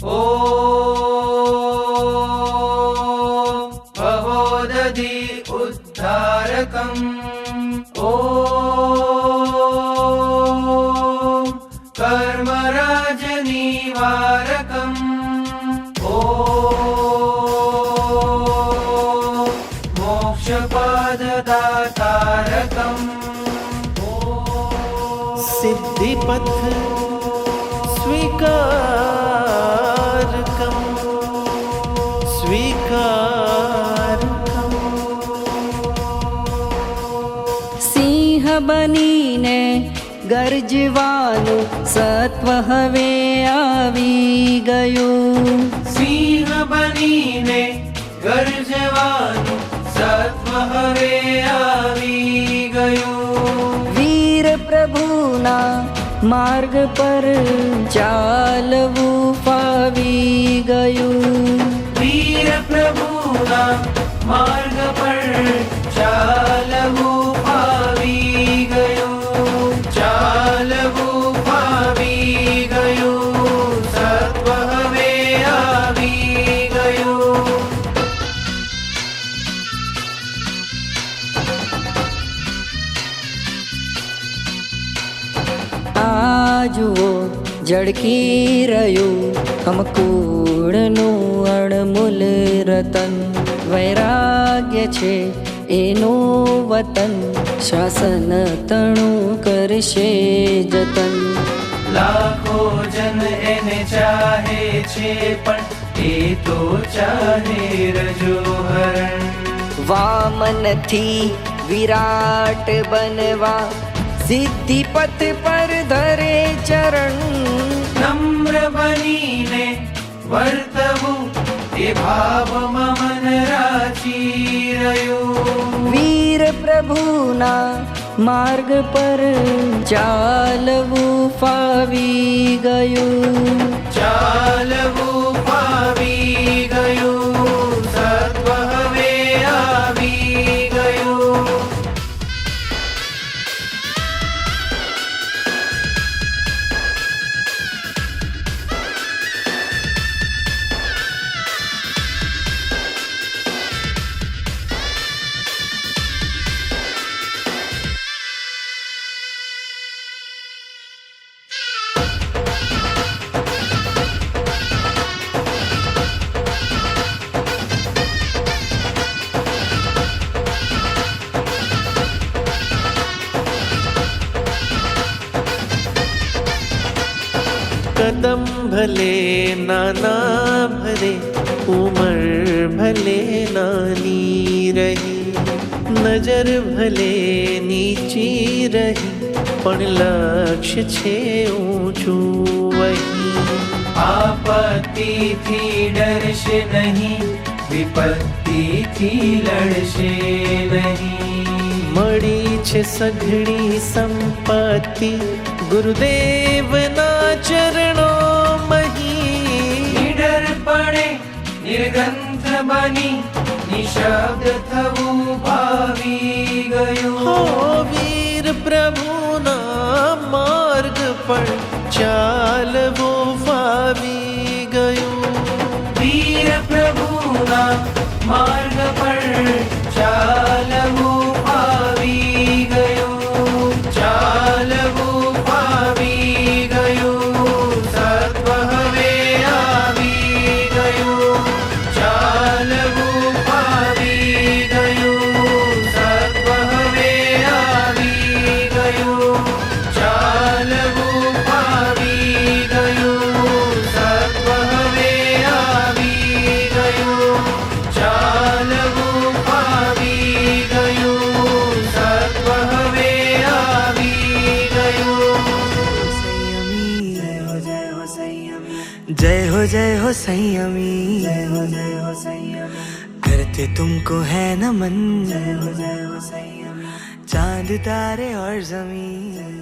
ॐ भवोदधि उद्धारकम् ॐ कर्मराजनिवारकम् ॐ मोक्षपाददातारकम् सिद्धिपथ स्वीकारकं બનીને ગરજવાનું સત્વ હવે આવી ગયું. સિંહ બનીને ગરજવાનું સત્વ હવે આવી ગયું. વીર પ્રભુના માર્ગ પર ચાલવું ફાવી ગયું. વીર પ્રભુના માર્ગ પર ચાલવું આ જુઓ ઝળકી રહ્યું. કમકૂળનું અણમૂલ રતન વૈરાગ્ય છે એનું વતન. શાસન તણું કરશે જતન. લાખો જન એને ચાહે છે પણ એ તો ચાહે રજો હરણ વામનથી વિરાટ બનવા સિદ્ધિપથ પર ધરે ચરણ નમ્ર બનીને વર્તવું એ ભાવ મમન રાચી રહ્યું વીર પ્રભુના માર્ગ પર ચાલવું ફાવી ગયું કદમ ભલે નાના ભલે ઉમર ભલે નાની રહી નજર ભલે નીચી રહી પણ લક્ષ્ય છે ઊંચું વહી આપત્તિથી ડરશે નહીં વિપત્તિથી લડશે નહીં મળી છે સઘળી સંપત્તિ. ગુરુદેવના ચરણો નિડરપણે નિર્ગંધ બની નિશબ્દ થવું ભાવી હો ગયું વીર પ્રભુના માર્ગ પર ચાલવો ફાવી ગયું. વીર પ્રભુના માર્ગ जय हो जय हो संयमी जय हो जय हो संयमी करते तुमको है नमन जय हो जय हो संयमी चांद तारे और जमीन